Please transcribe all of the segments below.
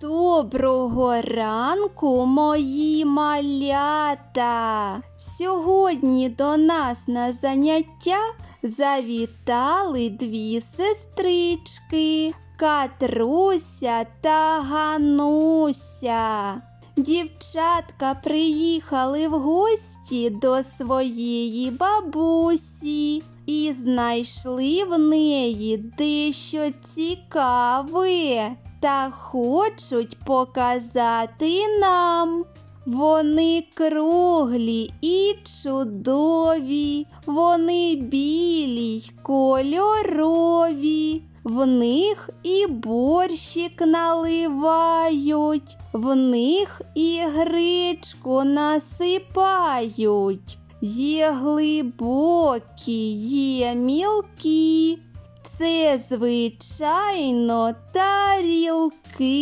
Доброго ранку, мої малята! Сьогодні до нас на заняття завітали дві сестрички Катруся та Гануся. Дівчатка приїхали в гості до своєї бабусі і знайшли в неї дещо цікаве та хочуть показати нам. Вони круглі і чудові, вони білі й кольорові. В них і борщик наливають, в них і гречку насипають. Є глибокі, є мілкі. Це, звичайно, тарілки.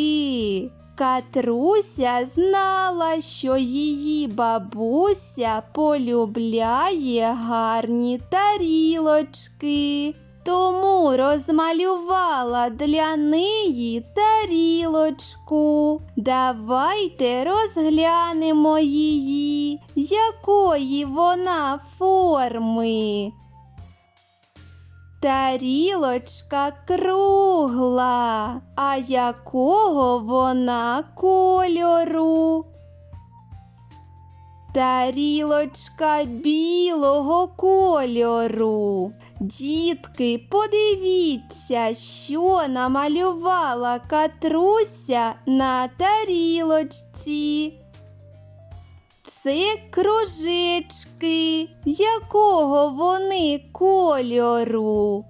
Катруся знала, що її бабуся полюбляє гарні тарілочки. Тому розмалювала для неї тарілочку. Давайте розглянемо її, якої вона форми. Тарілочка кругла, а якого вона кольору? Тарілочка білого кольору. Дітки, подивіться, що намалювала Катруся на тарілочці. Це кружечки. Якого вони кольору?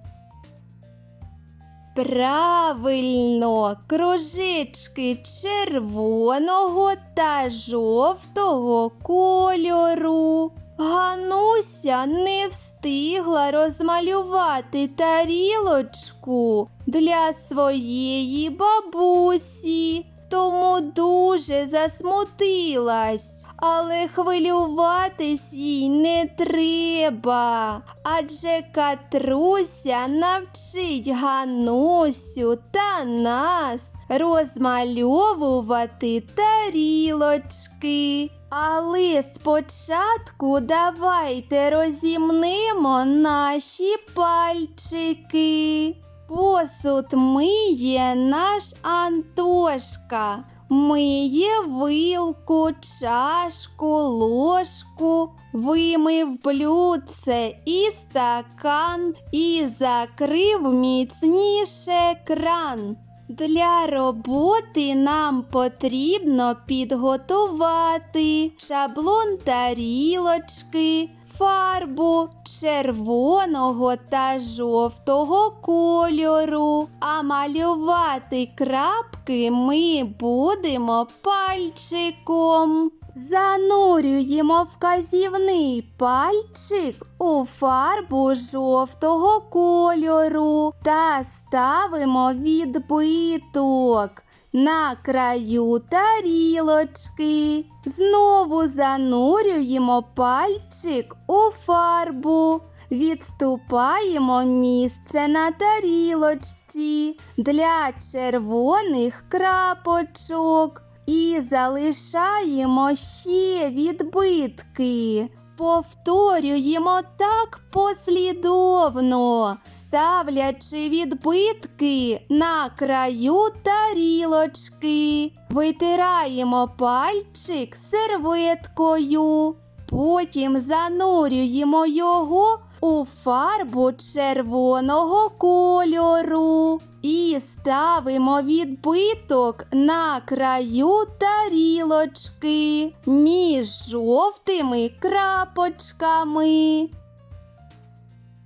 Правильно, кружечки червоного та жовтого кольору. Гануся не встигла розмалювати тарілочку для своєї бабусі, тому дуже засмутилась, але хвилюватись їй не треба. Адже Катруся навчить Ганусю та нас розмальовувати тарілочки. Але спочатку давайте розімнемо наші пальчики. Посуд миє наш Антошка. Миє вилку, чашку, ложку, вимив блюдце і стакан і закрив міцніше кран. Для роботи нам потрібно підготувати шаблон тарілочки, фарбу червоного та жовтого кольору. А малювати крапки ми будемо пальчиком. Занурюємо вказівний пальчик у фарбу жовтого кольору та ставимо відбиток на краю тарілочки. Знову занурюємо пальчик у фарбу. Відступаємо місце на тарілочці для червоних крапочок і залишаємо ще відбитки. Повторюємо так послідовно, ставлячи відбитки на краю тарілочки. Витираємо пальчик серветкою. Потім занурюємо його у фарбу червоного кольору і ставимо відбиток на краю тарілочки між жовтими крапочками.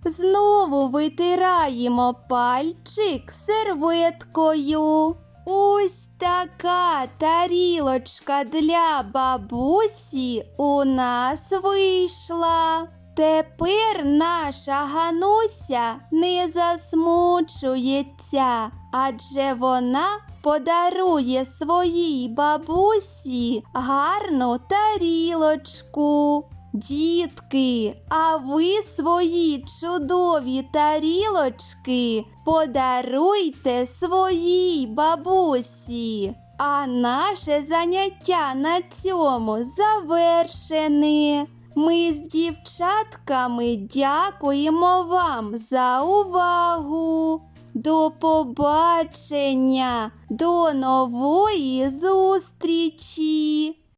Знову витираємо пальчик серветкою. Ось така тарілочка для бабусі у нас вийшла. Тепер наша Гануся не засмучується, адже вона подарує своїй бабусі гарну тарілочку. Дітки, а ви свої чудові тарілочки подаруйте своїй бабусі. А наше заняття на цьому завершене. Ми з дівчатками дякуємо вам за увагу. До побачення, до нової зустрічі!